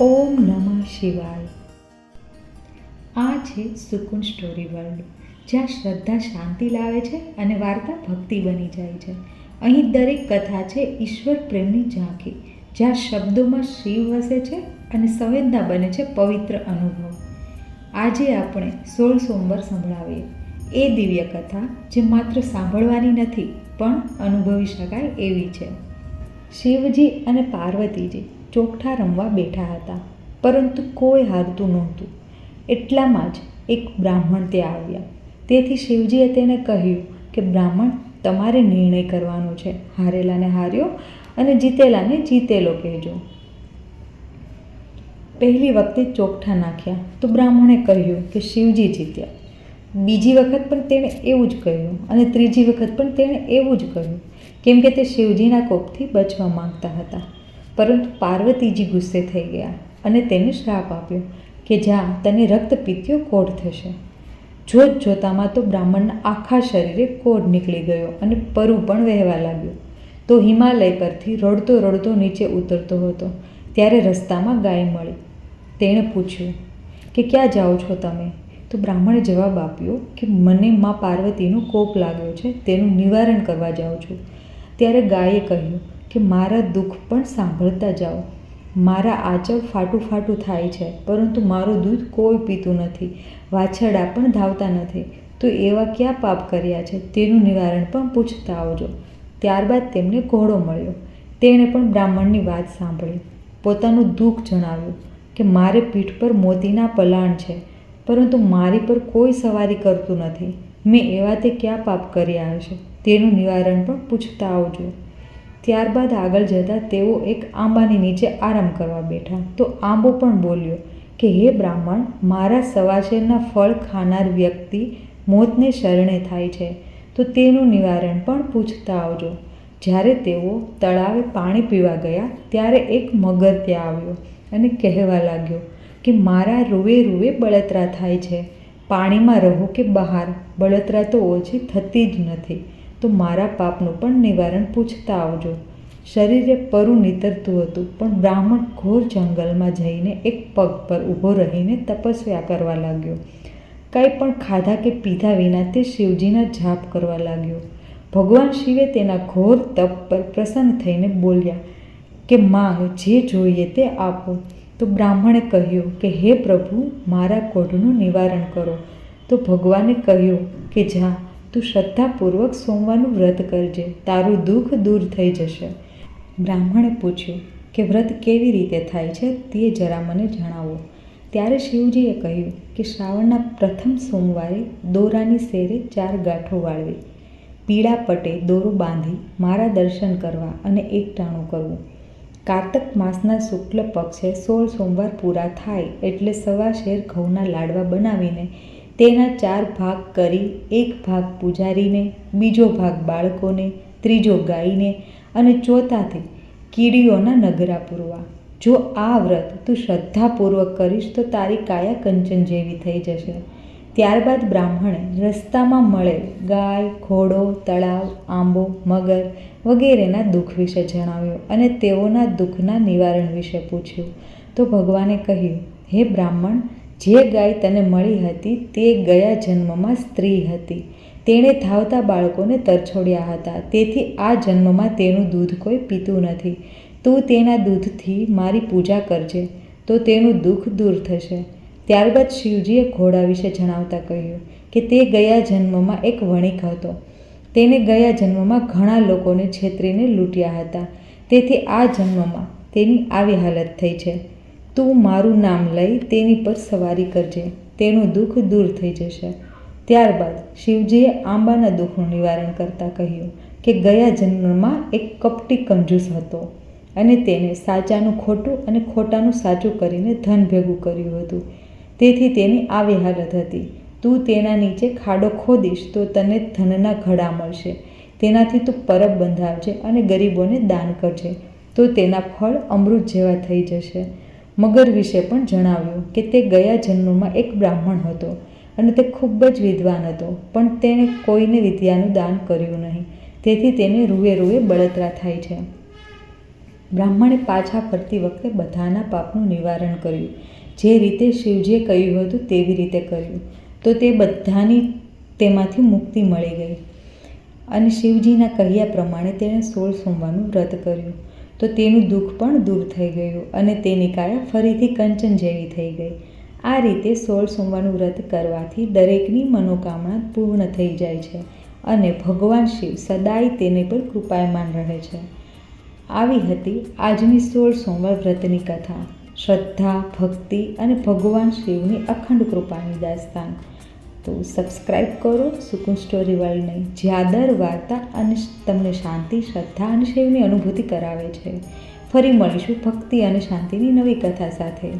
ઓમ નમઃ શિવાય. આ છે સુકુન સ્ટોરી વર્લ્ડ. જ્યાં શ્રદ્ધા શાંતિ લાવે છે અને વાર્તા ભક્તિ બની જાય છે. અહીં દરેક કથા છે ઈશ્વર પ્રેમની ઝાંખી, જ્યાં શબ્દોમાં શિવ વસે છે અને સંવેદના બને છે પવિત્ર અનુભવ. આજે આપણે સોળ સોમવાર સંભળાવીએ. એ દિવ્ય કથા જે માત્ર સાંભળવાની નથી, પણ અનુભવી શકાય એવી છે. શિવજી અને પાર્વતીજી ચોકઠા રમવા બેઠા હતા. પરંતુ કોઈ હારતું નહોતું. એટલામાં જ એક બ્રાહ્મણ ત્યાં આવ્યા. તેથી શિવજીએ તેને કહ્યું કે, બ્રાહ્મણ, તમારે નિર્ણય કરવાનો છે. હારેલાને હાર્યો અને જીતેલાને જીતેલો કહેજો. પહેલી વખતે ચોકઠા નાખ્યા તો બ્રાહ્મણે કહ્યું કે, શિવજી જીત્યા. બીજી વખત પણ તેણે એવું જ કહ્યું અને ત્રીજી વખત પણ તેણે એવું જ કહ્યું, કેમ કે તે શિવજીના કોપથી બચવા માંગતા હતા. પરંતુ પાર્વતીજી ગુસ્સે થઈ ગયા અને તેને શ્રાપ આપ્યો કે જ્યાં તને રક્તપિત્યો કોઢ થશે. જોત જોતામાં તો બ્રાહ્મણના આખા શરીરે કોઢ નીકળી ગયો અને પરુ પણ વહેવા લાગ્યું. તો હિમાલય પરથી રડતો રડતો નીચે ઉતરતો હતો. ત્યારે રસ્તામાં ગાય મળી. તેણે પૂછ્યું કે ક્યાં જાઓ છો તમે? તો બ્રાહ્મણે જવાબ આપ્યો કે મને મા પાર્વતીનો કોપ લાગ્યો છે, તેનું નિવારણ કરવા જાઉં છું. ત્યારે ગાયે કહ્યું કે મારા દુઃખ પણ સાંભળતા જાઓ. મારા આંચળ ફાટું ફાટું થાય છે, પરંતુ મારું દૂધ કોઈ પીતું નથી, વાછરડા પણ ધાવતા નથી. તો એવા ક્યાં પાપ કર્યા છે? તેનું નિવારણ પણ પૂછતા આવજો. ત્યારબાદ તેમને ઘોડો મળ્યો. તેણે પણ બ્રાહ્મણની વાત સાંભળી. પોતાનું દુઃખ જણાવ્યું કે, મારે પીઠ પર મોતીના પલાણ છે, પરંતુ મારી પર કોઈ સવારી કરતું નથી. મેં એવા તે ક્યાં પાપ કર્યા હશે? તેનું નિવારણ પણ પૂછતા આવજો. ત્યારબાદ આગળ જતાં તેઓ એક આંબાની નીચે આરામ કરવા બેઠા. તો આંબો પણ બોલ્યો કે, હે બ્રાહ્મણ, મારા સવાશેરના ફળ ખાનાર વ્યક્તિ મોતને શરણે થાય છે. તો તેનું નિવારણ પણ પૂછતા આવજો. જ્યારે તેઓ તળાવે પાણી પીવા ગયા, ત્યારે એક મગર ત્યાં આવ્યો અને કહેવા લાગ્યો કે, મારા રૂવે રૂવે બળતરા થાય છે. પાણીમાં રહો કે બહાર, બળતરા તો ઓછી થતી જ નથી. તો મારા પાપનું પણ નિવારણ પૂછતા આવજો. શરીરે પરું નીતરતું હતું, પણ બ્રાહ્મણ ઘોર જંગલમાં જઈને એક પગ પર ઊભો રહીને તપસ્યા કરવા લાગ્યો. કંઈ પણ ખાધા કે પીધા વિના તે શિવજીના જાપ કરવા લાગ્યો. ભગવાન શિવે તેના ઘોર તપ પર પ્રસન્ન થઈને બોલ્યા કે માંગ જે જોઈએ તે આપો. તો બ્રાહ્મણે કહ્યું કે, હે પ્રભુ, મારા કોઢનું નિવારણ કરો. તો ભગવાને કહ્યું કે, જા તું શ્રદ્ધાપૂર્વક સોમવારનું વ્રત કરજે. તારું દુઃખ દૂર થઈ જશે. બ્રાહ્મણે પૂછ્યું, કે વ્રત કેવી રીતે થાય છે તે જરા મને જણાવો. ત્યારે શિવજીએ કહ્યું કે શ્રાવણના પ્રથમ સોમવારે દોરાની શેરે ચાર ગાંઠો વાળવી. પીળા પટે દોરો બાંધી મારા દર્શન કરવા અને એકટાણું કરવું. કારતક માસના શુક્લ પક્ષે સોળ સોમવાર પૂરા થાય એટલે સવા શેર ઘઉંના લાડવા બનાવીને તેના ચાર ભાગ કરી, એક ભાગ પૂજારીને, બીજો ભાગ બાળકોને, ત્રીજો ગાયને અને ચોથાથી કીડીઓના નગરા પૂરવા. જો આ વ્રત તું શ્રદ્ધાપૂર્વક કરીશ તો તારી કાયા કંચન જેવી થઈ જશે. ત્યારબાદ બ્રાહ્મણે રસ્તામાં મળેલ ગાય, ઘોડો, તળાવ, આંબો, મગર વગેરેના દુઃખ વિશે જણાવ્યું અને તેઓના દુઃખના નિવારણ વિશે પૂછ્યું. તો ભગવાને કહ્યું, હે બ્રાહ્મણ જે ગાય તને મળી હતી તે ગયા જન્મમાં સ્ત્રી હતી. તેણે ધાવતા બાળકોને તરછોડ્યા હતા. તેથી આ જન્મમાં તેનું દૂધ કોઈ પીતું નથી. તું તેના દૂધથી મારી પૂજા કરજે, તો તેનું દુઃખ દૂર થશે. ત્યારબાદ શિવજીએ ઘોડા વિશે જણાવતા કહ્યું કે તે ગયા જન્મમાં એક વણિક હતો. તેને ગયા જન્મમાં ઘણા લોકોને છેતરીને લૂંટ્યા હતા. તેથી આ જન્મમાં તેની આવી હાલત થઈ છે. તું મારું નામ લઈ તેની પર સવારી કરજે, તેનું દુઃખ દૂર થઈ જશે. ત્યારબાદ શિવજીએ આંબાના દુઃખનું નિવારણ કરતાં કહ્યું કે ગયા જન્મમાં એક કપટી કંજૂસ હતો અને તેને સાચાનું ખોટું અને ખોટાનું સાચું કરીને ધન ભેગું કર્યું હતું. તેથી તેની આવી હાલત હતી. તું તેના નીચે ખાડો ખોદીશ તો તને ધનના ઘડા મળશે. તેનાથી તું પરબ બંધાવજે અને ગરીબોને દાન કરજે તો તેના ફળ અમૃત જેવા થઈ જશે. મગર વિશે પણ જણાવ્યું કે તે ગયા જન્મમાં એક બ્રાહ્મણ હતો અને તે ખૂબ જ વિદ્વાન હતો, પણ તેણે કોઈને વિદ્યાનું દાન કર્યું નહીં. તેથી તેને રૂએ રૂએ બળતરા થાય છે. બ્રાહ્મણે પાછા ફરતી વખતે બધાના પાપનું નિવારણ કર્યું. જે રીતે શિવજીએ કહ્યું હતું તેવી રીતે કર્યું. તો તે બધાની તેમાંથી મુક્તિ મળી ગઈ. અને શિવજીના કહ્યા પ્રમાણે તેણે સોળ સોમવારનું વ્રત કર્યું. તો તેનું દુઃખ પણ દૂર થઈ ગયું અને તેની કાયા ફરીથી કંચન જેવી થઈ ગઈ. આ રીતે સોળ સોમવારનું વ્રત કરવાથી દરેકની મનોકામના પૂર્ણ થઈ જાય છે અને ભગવાન શિવ સદાય તેને પર કૃપાયમાન રહે છે. આવી હતી આજની સોળ સોમવાર વ્રતની કથા. શ્રદ્ધા, ભક્તિ અને ભગવાન શિવની અખંડ કૃપાની દાસ્તાન. તો સબસ્ક્રાઈબ કરો, સુકુન સ્ટોરી વર્લ્ડને જ્યાં દર વાર્તા અને તમને શાંતિ, શ્રદ્ધા અને શૈવની અનુભૂતિ કરાવે છે. ફરી મળીશું ભક્તિ અને શાંતિની નવી કથા સાથે.